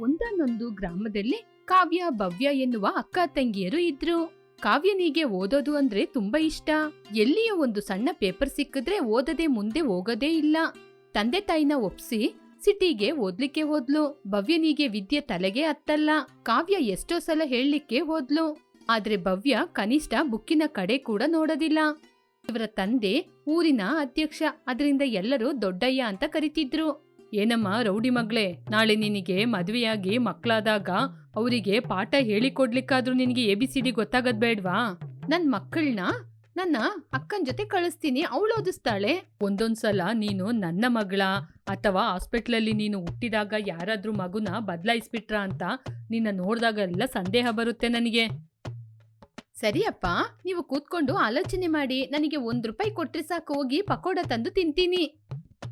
ಒಂದಾನೊಂದು ಗ್ರಾಮದಲ್ಲಿ ಕಾವ್ಯ, ಭವ್ಯ ಎನ್ನುವ ಅಕ್ಕ ತಂಗಿಯರು ಇದ್ರು. ಕಾವ್ಯನಿಗೆ ಓದೋದು ಅಂದ್ರೆ ತುಂಬಾ ಇಷ್ಟ. ಎಲ್ಲಿಯೋ ಒಂದು ಸಣ್ಣ ಪೇಪರ್ ಸಿಕ್ಕಿದ್ರೆ ಓದದೆ ಮುಂದೆ ಹೋಗೋದೇ ಇಲ್ಲ. ತಂದೆ ತಾಯಿನ ಒಪ್ಸಿ ಸಿಟಿಗೆ ಓದ್ಲಿಕ್ಕೆ ಹೋದ್ಲು. ಭವ್ಯನಿಗೆ ವಿದ್ಯೆ ತಲೆಗೆ ಹತ್ತಲ್ಲ. ಕಾವ್ಯ ಎಷ್ಟೋ ಸಲ ಹೇಳಲಿಕ್ಕೆ ಹೋದ್ಲು. ಆದ್ರೆ ಭವ್ಯ ಕನಿಷ್ಠ ಬುಕ್ಕಿನ ಕಡೆ ಕೂಡ ನೋಡೋದಿಲ್ಲ. ಇವರ ತಂದೆ ಊರಿನ ಅಧ್ಯಕ್ಷ. ಅದರಿಂದ ಎಲ್ಲರೂ ದೊಡ್ಡಯ್ಯ ಅಂತ ಕರಿತಿದ್ರು. ಏನಮ್ಮ ರೌಡಿ ಮಗ್ಳೆ, ನಾಳೆ ನಿನಗೆ ಮದುವೆಯಾಗಿ ಮಕ್ಕಳಾದಾಗ ಅವರಿಗೆ ಪಾಠ ಹೇಳಿಕೊಡ್ಲಿಕ್ಕಾದ್ರೂ ನಿನಗೆ ಎ ಬಿ ಸಿ ಡಿ ಗೊತ್ತಾಗದ್ ಬೇಡ್ವಾ? ನನ್ ಮಕ್ಕಳನ್ನ ನನ್ನ ಅಕ್ಕನ್ ಜೊತೆ ಕಳಿಸ್ತೀನಿ, ಅವಳು ಓದಿಸ್ತಾಳೆ. ಒಂದೊಂದ್ಸಲ ನೀನು ನನ್ನ ಮಗಳ ಅಥವಾ ಹಾಸ್ಪಿಟ್ಲಲ್ಲಿ ನೀನು ಹುಟ್ಟಿದಾಗ ಯಾರಾದ್ರೂ ಮಗುನ ಬದಲಾಯಿಸ್ಬಿಟ್ರಾ ಅಂತ ನಿನ್ನ ನೋಡ್ದಾಗೆಲ್ಲ ಸಂದೇಹ ಬರುತ್ತೆ ನನಗೆ. ಸರಿಯಪ್ಪ ನೀವು ಕೂತ್ಕೊಂಡು ಆಲೋಚನೆ ಮಾಡಿ, ನನಗೆ ಒಂದ್ ರೂಪಾಯಿ ಕೊಟ್ರೆ ಸಾಕು, ಹೋಗಿ ಪಕೋಡ ತಂದು ತಿಂತೀನಿ.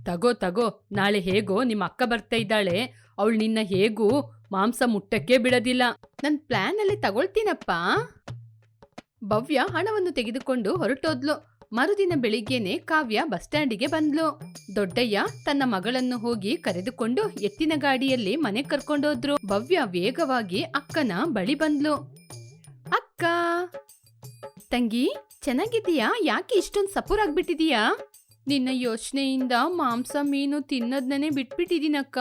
ತಗೋ ತಗೋ, ನಾಳೆ ಹೇಗೋ ನಿಮ್ಮ ಅಕ್ಕ ಬರ್ತಾ ಇದ್ದಾಳೆ. ಅವಳು ನಿನ್ನ ಹೇಗೂ ಮಾಂಸ ಮುಟ್ಟಕ್ಕೆ ಬಿಡೋದಿಲ್ಲ. ನನ್ನ ಪ್ಲಾನ್ ಅಲ್ಲಿ ತಗೊಳ್ತೀನಪ್ಪ. ಭವ್ಯ ಹಣವನ್ನು ತೆಗೆದುಕೊಂಡು ಹೊರಟೋದ್ಲು. ಮರುದಿನ ಬೆಳಿಗ್ಗೆನೆ ಕಾವ್ಯ ಬಸ್ ಸ್ಟ್ಯಾಂಡಿಗೆ ಬಂದ್ಲು. ದೊಡ್ಡಯ್ಯ ತನ್ನ ಮಗಳನ್ನು ಹೋಗಿ ಕರೆದುಕೊಂಡು ಎತ್ತಿನ ಗಾಡಿಯಲ್ಲಿ ಮನೆ ಕರ್ಕೊಂಡೋದ್ರು. ಭವ್ಯ ವೇಗವಾಗಿ ಅಕ್ಕನ ಬಳಿ ಬಂದ್ಲು. ಅಕ್ಕ! ತಂಗಿ, ಚೆನ್ನಾಗಿದ್ದೀಯಾ? ಯಾಕೆ ಇಷ್ಟೊಂದು ಸಪೂರಾಗ್ಬಿಟ್ಟಿದೀಯಾ? ನಿನ್ನ ಯೋಚನೆಯಿಂದ ಮಾಂಸ ಮೀನು ತಿನ್ನೋದ್ನೇ ಬಿಟ್ಬಿಟ್ಟಿದ್ದೀನಕ್ಕ.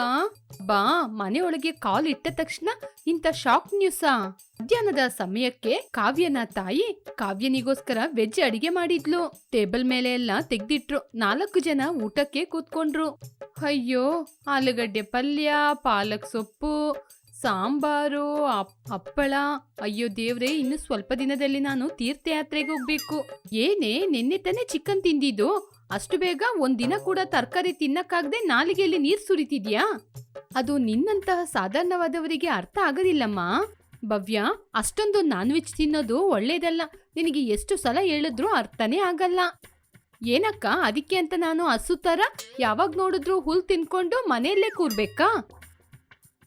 ಬಾ, ಮನೆಯೊಳಗೆ ಕಾಲ್ ಇಟ್ಟ ತಕ್ಷಣ ಇಂಥ ಶಾಕ್ ನ್ಯೂಸಾ ಮಧ್ಯಾಹ್ನದ ಸಮಯಕ್ಕೆ ಕಾವ್ಯನ ತಾಯಿ ಕಾವ್ಯನಿಗೋಸ್ಕರ ವೆಜ್ ಅಡಿಗೆ ಮಾಡಿದ್ಲು. ಟೇಬಲ್ ಮೇಲೆ ಎಲ್ಲ ತೆಗ್ದಿಟ್ರು. ನಾಲ್ಕು ಜನ ಊಟಕ್ಕೆ ಕೂತ್ಕೊಂಡ್ರು. ಅಯ್ಯೋ, ಆಲೂಗಡ್ಡೆ ಪಲ್ಯ, ಪಾಲಕ್ ಸೊಪ್ಪು, ಸಾಂಬಾರು ಹಪ್ಪಳ. ಅಯ್ಯೋ ದೇವ್ರೆ, ಇನ್ನು ಸ್ವಲ್ಪ ದಿನದಲ್ಲಿ ನಾನು ತೀರ್ಥಯಾತ್ರೆಗೆ ಹೋಗ್ಬೇಕು. ಏನೇ, ನಿನ್ನೆ ತಾನೇ ಚಿಕನ್ ತಿಂದಿದ್ದು. ಅಷ್ಟು ಬೇಗ ಒಂದಿನ ಕೂಡ ತರಕಾರಿ ತಿನ್ನಕ್ಕಾಗದೆ ನಾಲಿಗೆಯಲ್ಲಿ ನೀರ್ ಸುರಿತಿದ್ಯಾ? ಅದು ನಿನ್ನಂತಹ ಸಾಧಾರಣವಾದವರಿಗೆ ಅರ್ಥ ಆಗೋದಿಲ್ಲಮ್ಮ. ಭವ್ಯ, ಅಷ್ಟೊಂದು ನಾನ್ ವೆಜ್ ತಿನ್ನೋದು ಒಳ್ಳೇದಲ್ಲ. ನಿನಗೆ ಎಷ್ಟು ಸಲ ಹೇಳಿದ್ರೂ ಅರ್ಥನೇ ಆಗಲ್ಲ. ಏನಕ್ಕ, ಅದಕ್ಕೆ ಅಂತ ನಾನು ಹಸು ಥರ ಯಾವಾಗ ನೋಡಿದ್ರು ಹುಲ್ ತಿನ್ಕೊಂಡು ಮನೆಯಲ್ಲೇ ಕೂರ್ಬೇಕಾ?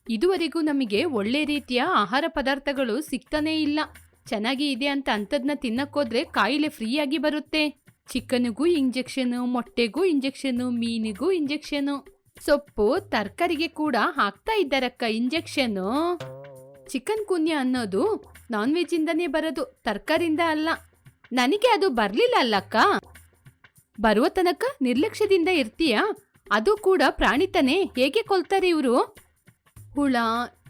ಇದುವರೆಗೂ ನಮಗೆ ಒಳ್ಳೆ ರೀತಿಯ ಆಹಾರ ಪದಾರ್ಥಗಳು ಸಿಗ್ತಾನೇ ಇಲ್ಲ. ಚೆನ್ನಾಗಿ ಇದೆ ಅಂತ ಅಂಥದ್ನ ತಿನ್ನಕ್ಕೋದ್ರೆ ಕಾಯಿಲೆ ಫ್ರೀಯಾಗಿ ಬರುತ್ತೆ. ಚಿಕನ್ಗೂ ಇಂಜೆಕ್ಷನು, ಮೊಟ್ಟೆಗೂ ಇಂಜೆಕ್ಷನು, ಮೀನಿಗೂ ಇಂಜೆಕ್ಷನು, ಸೊಪ್ಪು, ತರಕಾರಿಗೆ ಕೂಡ ಹಾಕ್ತಾ ಇದ್ದಾರಕ್ಕ ಇಂಜೆಕ್ಷನು. ಚಿಕನ್ ಕುನ್ಯ ಅನ್ನೋದು ನಾನ್ ವೆಜ್ ಇಂದನೇ ಬರೋದು ತರಕಾರಿಂದ ಅಲ್ಲ. ನನಗೆ ಅದು ಬರ್ಲಿಲ್ಲ ಅಲ್ಲಕ್ಕ. ಬರುವ ತನಕ ನಿರ್ಲಕ್ಷ್ಯದಿಂದ ಇರ್ತೀಯ? ಅದು ಕೂಡ ಪ್ರಾಣಿತನೇ ಹೇಗೆ ಕೊಲ್ತಾರೆ ಇವರು? ಹುಳ,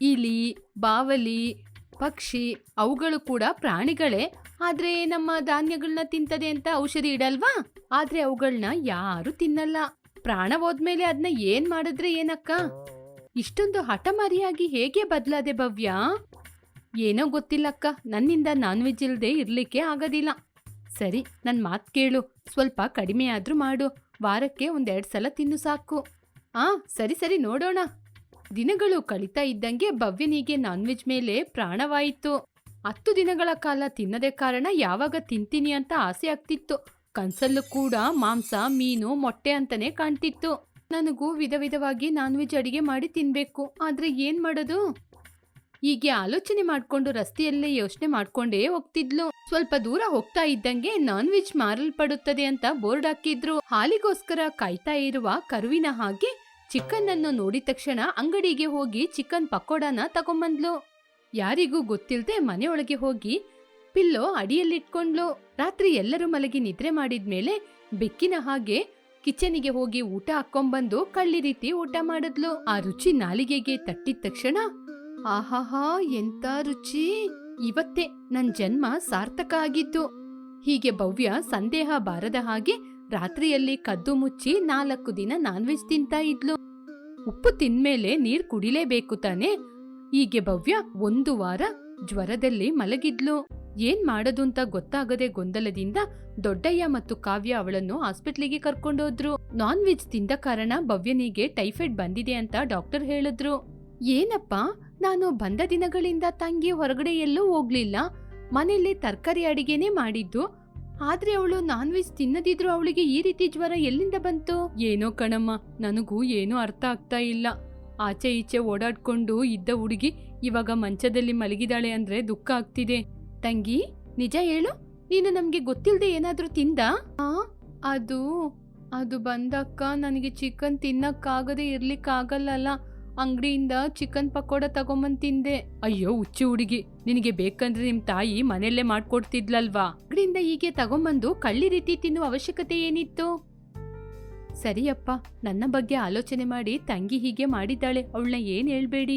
ಇಲಿ, ಬಾವಲಿ, ಪಕ್ಷಿ, ಅವುಗಳು ಕೂಡ ಪ್ರಾಣಿಗಳೇ. ಆದ್ರೆ ನಮ್ಮ ಧಾನ್ಯಗಳನ್ನ ತಿಂತದೆ ಅಂತ ಔಷಧಿ ಇಡಲ್ವಾ? ಆದ್ರೆ ಅವುಗಳನ್ನ ಯಾರು ತಿನ್ನಲ್ಲ. ಪ್ರಾಣ ಹೋದ್ಮೇಲೆ ಅದನ್ನ ಏನ್ ಮಾಡಿದ್ರೆ ಏನಕ್ಕ? ಇಷ್ಟೊಂದು ಹಠಮಾರಿಯಾಗಿ ಹೇಗೆ ಬದಲಾದೆ ಭವ್ಯ? ಏನೋ ಗೊತ್ತಿಲ್ಲಕ್ಕ, ನನ್ನಿಂದ ನಾನ್ ವೆಜ್ ಇಲ್ಲದೆ ಇರ್ಲಿಕ್ಕೆ ಆಗೋದಿಲ್ಲ. ಸರಿ, ನನ್ ಮಾತು ಕೇಳು. ಸ್ವಲ್ಪ ಕಡಿಮೆ ಮಾಡು. ವಾರಕ್ಕೆ ಒಂದೆರಡು ಸಲ ತಿನ್ನು ಸಾಕು. ಆ, ಸರಿ ಸರಿ, ನೋಡೋಣ. ದಿನಗಳು ಕಳೀತಾ ಇದ್ದಂಗೆ ಭವ್ಯನಿಗೆ ನಾನ್ ವೆಜ್ ಮೇಲೆ ಪ್ರಾಣವಾಯಿತು. ಹತ್ತು ದಿನಗಳ ಕಾಲ ತಿನ್ನದೆ ಕಾರಣ ಯಾವಾಗ ತಿಂತೀನಿ ಅಂತ ಆಸೆ ಆಗ್ತಿತ್ತು. ಕನ್ಸಲ್ಲೂ ಕೂಡ ಮಾಂಸ, ಮೀನು, ಮೊಟ್ಟೆ ಅಂತಾನೆ ಕಾಣ್ತಿತ್ತು. ನನಗೂ ವಿಧ ವಿಧವಾಗಿ ನಾನ್ ವೆಜ್ ಅಡಿಗೆ ಮಾಡಿ ತಿನ್ಬೇಕು. ಆದ್ರೆ ಏನ್ ಮಾಡೋದು? ಹೀಗೆ ಆಲೋಚನೆ ಮಾಡ್ಕೊಂಡು ರಸ್ತೆಯಲ್ಲೇ ಯೋಚನೆ ಮಾಡ್ಕೊಂಡೇ ಹೋಗ್ತಿದ್ಲು. ಸ್ವಲ್ಪ ದೂರ ಹೋಗ್ತಾ ಇದ್ದಂಗೆ ನಾನ್ ವೆಜ್ ಮಾರಲ್ಪಡುತ್ತದೆ ಅಂತ ಬೋರ್ಡ್ ಹಾಕಿದ್ರು. ಹಾಲಿಗೋಸ್ಕರ ಕಾಯ್ತಾ ಇರುವ ಕರುವಿನ ಹಾಗೆ ಚಿಕನ್ ಅನ್ನು ನೋಡಿದ ತಕ್ಷಣ ಅಂಗಡಿಗೆ ಹೋಗಿ ಚಿಕನ್ ಪಕೋಡಾನ ತಗೊಂಬಂದ್ಲು. ಯಾರಿಗೂ ಗೊತ್ತಿಲ್ಲದೆ ಮನೆಯೊಳಗೆ ಹೋಗಿ ಪಿಲ್ಲೋ ಅಡಿಯಲ್ಲಿಟ್ಕೊಂಡ್ಲು. ರಾತ್ರಿ ಎಲ್ಲರೂ ಮಲಗಿ ನಿದ್ರೆ ಮಾಡಿದ್ಮೇಲೆ ಬೆಕ್ಕಿನ ಹಾಗೆ ಕಿಚನಿಗೆ ಹೋಗಿ ಊಟ ಹಾಕೊಂಬಂದು ಕಳ್ಳಿ ರೀತಿ ಊಟ ಮಾಡಿದ್ಲು. ಆ ರುಚಿ ನಾಲಿಗೆಗೆ ತಟ್ಟಿದ ತಕ್ಷಣ, ಆಹಾಹಾ, ಎಂತ ರುಚಿ? ಇವತ್ತೇ ನನ್ ಜನ್ಮ ಸಾರ್ಥಕ ಆಗಿತ್ತು ಹೀಗೆ ಭವ್ಯ ಸಂದೇಹ ಬಾರದ ಹಾಗೆ ರಾತ್ರಿಯಲ್ಲಿ ಕದ್ದು ಮುಚ್ಚಿ ನಾಲ್ಕು ದಿನ ನಾನ್ ವೆಜ್ ತಿಂತಾ ಇದ್ಲು. ಉಪ್ಪು ತಿಂದ್ಮೇಲೆ ನೀರ್ ಕುಡಿಲೇಬೇಕು ತಾನೆ? ಹೀಗೆ ಭವ್ಯ ಒಂದು ವಾರ ಜ್ವರದಲ್ಲಿ ಮಲಗಿದ್ಲು. ಏನ್ ಅಂತ ಗೊತ್ತಾಗದೆ ಗೊಂದಲದಿಂದ ದೊಡ್ಡಯ್ಯ ಮತ್ತು ಕಾವ್ಯ ಅವಳನ್ನು ಹಾಸ್ಪಿಟ್ಲಿಗೆ ಕರ್ಕೊಂಡೋದ್ರು ನಾನ್ ವೆಜ್ ತಿಂದ ಕಾರಣ ಭವ್ಯನಿಗೆ ಟೈಫಾಯ್ಡ್ ಬಂದಿದೆ ಅಂತ ಡಾಕ್ಟರ್ ಹೇಳಿದ್ರು. ಏನಪ್ಪ, ನಾನು ಬಂದ ದಿನಗಳಿಂದ ತಂಗಿ ಹೊರಗಡೆ ಎಲ್ಲೂ ಹೋಗ್ಲಿಲ್ಲ. ಮನೆಯಲ್ಲಿ ತರಕಾರಿ ಅಡಿಗೆನೇ ಮಾಡಿದ್ದು. ಆದ್ರೆ ಅವಳು ನಾನ್ ವೆಜ್ ತಿನ್ನದಿದ್ರು ಅವಳಿಗೆ ಈ ರೀತಿ ಜ್ವರ ಎಲ್ಲಿಂದ ಬಂತು? ಏನೋ ಕಣಮ್ಮ, ನನಗೂ ಏನೂ ಅರ್ಥ ಆಗ್ತಾ ಇಲ್ಲ. ಆಚೆ ಈಚೆ ಓಡಾಡ್ಕೊಂಡು ಇದ್ದ ಹುಡುಗಿ ಇವಾಗ ಮಂಚದಲ್ಲಿ ಮಲಗಿದಾಳೆ ಅಂದ್ರೆ ದುಃಖ ಆಗ್ತಿದೆ. ತಂಗಿ, ನಿಜ ಹೇಳು. ನೀನು ನಮ್ಗೆ ಗೊತ್ತಿಲ್ಲದೆ ಏನಾದ್ರೂ ತಿಂದ? ಅದು ಅದು ಬಂದಕ್ಕ. ನನಗೆ ಚಿಕನ್ ತಿನ್ನಕ್ಕಾಗದೆ ಇರ್ಲಿಕ್ಕಾಗಲ್ಲಲ್ಲ. ಅಂಗಡಿಯಿಂದ ಚಿಕನ್ ಪಕೋಡ ತಗೊಂಬಂದ್ ತಿಂದೆ. ಅಯ್ಯೋ, ಹುಚ್ಚು ಹುಡುಗಿ. ನಿನಗೆ ಬೇಕಂದ್ರೆ ನಿಮ್ ತಾಯಿ ಮನೆಯಲ್ಲೇ ಮಾಡ್ಕೊಡ್ತಿದ್ಲಲ್ವಾ? ಅಂಗಡಿಯಿಂದ ಹೀಗೆ ತಗೊಂಬಂದು ಕಳ್ಳಿ ರೀತಿ ತಿನ್ನುವ ಅವಶ್ಯಕತೆ ಏನಿತ್ತು? ಸರಿಯಪ್ಪ, ನನ್ನ ಬಗ್ಗೆ ಆಲೋಚನೆ ಮಾಡಿ ತಂಗಿ ಹೀಗೆ ಮಾಡಿದ್ದಾಳೆ, ಅವಳನ್ನ ಏನ್ ಹೇಳ್ಬೇಡಿ?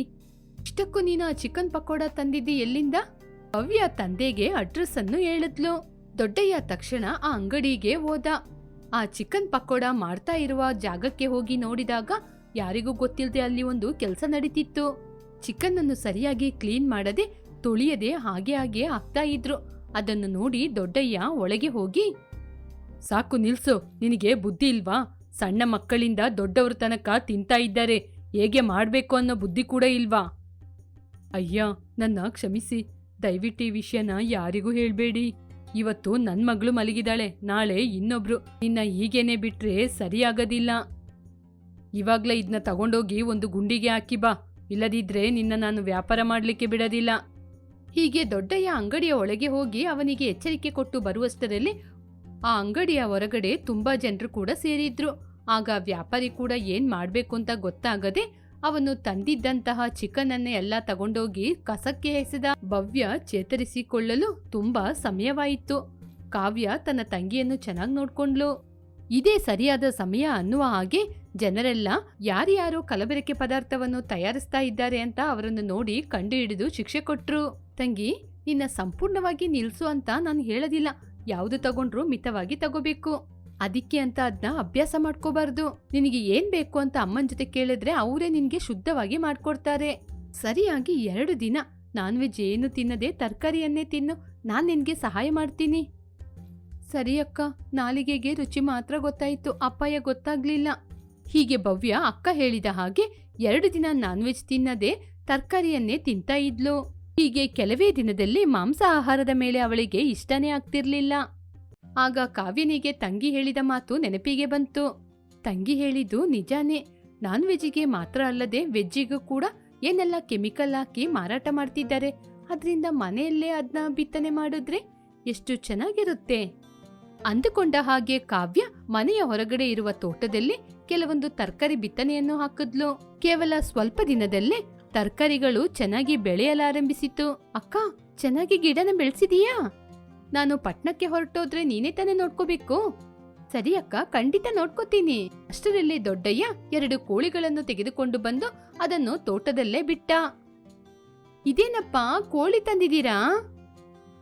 ಇಷ್ಟಕ್ಕೂ ನೀನು ಆ ಚಿಕನ್ ಪಕೋಡ ತಂದಿದ್ದಿ ಎಲ್ಲಿಂದ? ಭವ್ಯ ತಂದೆಗೆ ಅಡ್ರೆಸ್ ಅನ್ನು ಹೇಳಿದ್ಲು. ದೊಡ್ಡಯ್ಯ ತಕ್ಷಣ ಆ ಅಂಗಡಿಗೆ ಹೋದ. ಆ ಚಿಕನ್ ಪಕೋಡ ಮಾಡ್ತಾ ಇರುವ ಜಾಗಕ್ಕೆ ಹೋಗಿ ನೋಡಿದಾಗ ಯಾರಿಗೂ ಗೊತ್ತಿಲ್ಲದೆ ಅಲ್ಲಿ ಒಂದು ಕೆಲಸ ನಡೀತಿತ್ತು. ಚಿಕನ್ ಅನ್ನು ಸರಿಯಾಗಿ ಕ್ಲೀನ್ ಮಾಡದೆ ತೊಳಿಯದೆ ಹಾಗೆ ಹಾಗೆ ಆಗ್ತಾ ಇದ್ರು. ಅದನ್ನು ನೋಡಿ ದೊಡ್ಡಯ್ಯ ಒಳಗೆ ಹೋಗಿ, ಸಾಕು ನಿಲ್ಸು, ನಿನಗೆ ಬುದ್ಧಿ ಇಲ್ವಾ? ಸಣ್ಣ ಮಕ್ಕಳಿಂದ ದೊಡ್ಡವ್ರ ತನಕ ತಿಂತಾ ಇದ್ದಾರೆ. ಹೇಗೆ ಮಾಡಬೇಕು ಅನ್ನೋ ಬುದ್ಧಿ ಕೂಡ ಇಲ್ವಾ? ಅಯ್ಯ, ನನ್ನ ಕ್ಷಮಿಸಿ. ದಯವಿಟ್ಟು ಈ ವಿಷಯನ ಯಾರಿಗೂ ಹೇಳಬೇಡಿ. ಇವತ್ತು ನನ್ನ ಮಗಳು ಮಲಗಿದಾಳೆ. ನಾಳೆ ಇನ್ನೊಬ್ರು. ನಿನ್ನ ಹೀಗೇನೆ ಬಿಟ್ರೆ ಸರಿಯಾಗೋದಿಲ್ಲ. ಇವಾಗ್ಲೇ ಇದನ್ನ ತಗೊಂಡೋಗಿ ಒಂದು ಗುಂಡಿಗೆ ಹಾಕಿ ಬಾ. ಇಲ್ಲದಿದ್ರೆ ನಿನ್ನ ನಾನು ವ್ಯಾಪಾರ ಮಾಡಲಿಕ್ಕೆ ಬಿಡೋದಿಲ್ಲ. ಹೀಗೆ ದೊಡ್ಡಯ್ಯ ಅಂಗಡಿಯ ಒಳಗೆ ಹೋಗಿ ಅವನಿಗೆ ಎಚ್ಚರಿಕೆ ಕೊಟ್ಟು ಬರುವಷ್ಟರಲ್ಲಿ ಆ ಅಂಗಡಿಯ ಹೊರಗಡೆ ತುಂಬಾ ಜನರು ಕೂಡ ಸೇರಿದ್ರು. ಆಗ ವ್ಯಾಪಾರಿ ಕೂಡ ಏನ್ ಮಾಡ್ಬೇಕು ಅಂತ ಗೊತ್ತಾಗದೆ ಅವನು ತಂದಿದ್ದಂತಹ ಚಿಕನ್ ಅನ್ನೇ ಎಲ್ಲ ತಗೊಂಡೋಗಿ ಕಸಕ್ಕೆ ಎಸೆದ ಭವ್ಯ ಚೇತರಿಸಿಕೊಳ್ಳಲು ತುಂಬಾ ಸಮಯವಾಯಿತು. ಕಾವ್ಯ ತನ್ನ ತಂಗಿಯನ್ನು ಚೆನ್ನಾಗಿ ನೋಡ್ಕೊಂಡ್ಲು. ಇದೇ ಸರಿಯಾದ ಸಮಯ ಅನ್ನುವ ಹಾಗೆ ಜನರೆಲ್ಲ ಯಾರ್ಯಾರು ಕಲಬೆರಕೆ ಪದಾರ್ಥವನ್ನು ತಯಾರಿಸ್ತಾ ಇದ್ದಾರೆ ಅಂತ ಅವರನ್ನು ನೋಡಿ ಕಂಡುಹಿಡಿದು ಶಿಕ್ಷೆ ಕೊಟ್ರು. ತಂಗಿ, ನಿನ್ನ ಸಂಪೂರ್ಣವಾಗಿ ನಿಲ್ಸು ಅಂತ ನಾನು ಹೇಳೋದಿಲ್ಲ. ಯಾವುದು ತಗೊಂಡ್ರು ಮಿತವಾಗಿ ತಗೋಬೇಕು. ಅದಕ್ಕೆ ಅಂತ ಅದನ್ನ ಅಭ್ಯಾಸ ಮಾಡ್ಕೋಬಾರ್ದು. ನಿನಗೆ ಏನ್ ಬೇಕು ಅಂತ ಅಮ್ಮನ ಜೊತೆ ಕೇಳಿದ್ರೆ ಅವರೇ ನಿನ್ಗೆ ಶುದ್ಧವಾಗಿ ಮಾಡ್ಕೊಡ್ತಾರೆ. ಸರಿಯಾಗಿ ಎರಡು ದಿನ ನಾನ್ ವೆಜ್ ಏನು ತಿನ್ನದೆ ತರಕಾರಿಯನ್ನೇ ತಿನ್ನು. ನಾನು ನಿನ್ಗೆ ಸಹಾಯ ಮಾಡ್ತೀನಿ. ಸರಿ ಅಕ್ಕ, ನಾಲಿಗೆಗೆ ರುಚಿ ಮಾತ್ರ ಗೊತ್ತಾಯಿತು. ಅಪ್ಪಯ್ಯ ಗೊತ್ತಾಗ್ಲಿಲ್ಲ. ಹೀಗೆ ಭವ್ಯ ಅಕ್ಕ ಹೇಳಿದ ಹಾಗೆ ಎರಡು ದಿನ ನಾನ್ ವೆಜ್ ತಿನ್ನದೆ ತರಕಾರಿಯನ್ನೇ ತಿಂತಾ ಇದ್ಲು. ಹೀಗೆ ಕೆಲವೇ ದಿನದಲ್ಲಿ ಮಾಂಸ ಆಹಾರದ ಮೇಲೆ ಅವಳಿಗೆ ಇಷ್ಟನೇ ಆಗ್ತಿರ್ಲಿಲ್ಲ. ಆಗ ಕಾವ್ಯನಿಗೆ ತಂಗಿ ಹೇಳಿದ ಮಾತು ನೆನಪಿಗೆ ಬಂತು. ತಂಗಿ ಹೇಳಿದ್ದು ನಿಜಾನೇ. ನಾನ್ ವೆಜ್ಜಿಗೆ ಮಾತ್ರ ಅಲ್ಲದೆ ವೆಜ್ಜಿಗೂ ಕೂಡ ಏನೆಲ್ಲ ಕೆಮಿಕಲ್ ಹಾಕಿ ಮಾರಾಟ ಮಾಡ್ತಿದ್ದಾರೆ. ಅದರಿಂದ ಮನೆಯಲ್ಲೇ ಅದನ್ನ ಬಿತ್ತನೆ ಮಾಡಿದ್ರೆ ಎಷ್ಟು ಚೆನ್ನಾಗಿರುತ್ತೆ. ಅಂದುಕೊಂಡ ಹಾಗೆ ಕಾವ್ಯ ಮನೆಯ ಹೊರಗಡೆ ಇರುವ ತೋಟದಲ್ಲಿ ಕೆಲವೊಂದು ತರಕಾರಿ ಬಿತ್ತನೆಯನ್ನು ಹಾಕಿದ್ಲು. ಕೇವಲ ಸ್ವಲ್ಪ ದಿನದಲ್ಲೇ ತರಕಾರಿಗಳು ಚೆನ್ನಾಗಿ ಬೆಳೆಯಲಾರಂಭಿಸಿತು. ಅಕ್ಕ, ಚೆನ್ನಾಗಿ ಗಿಡನ ಬೆಳೆಸಿದೀಯಾ? ನಾನು ಪಟ್ನಕ್ಕೆ ಹೊರಟೋದ್ರೆ ನೀನೇ ತಾನೇ ನೋಡ್ಕೋಬೇಕು? ಸರಿ ಅಕ್ಕ, ಖಂಡಿತ ನೋಡ್ಕೋತೀನಿ. ಅಷ್ಟರಲ್ಲಿ ದೊಡ್ಡಯ್ಯ ಎರಡು ಕೋಳಿಗಳನ್ನು ತೆಗೆದುಕೊಂಡು ಬಂದು ಅದನ್ನು ತೋಟದಲ್ಲೇ ಬಿಟ್ಟ. ಇದೇನಪ್ಪ, ಕೋಳಿ ತಂದಿದ್ದೀರಾ?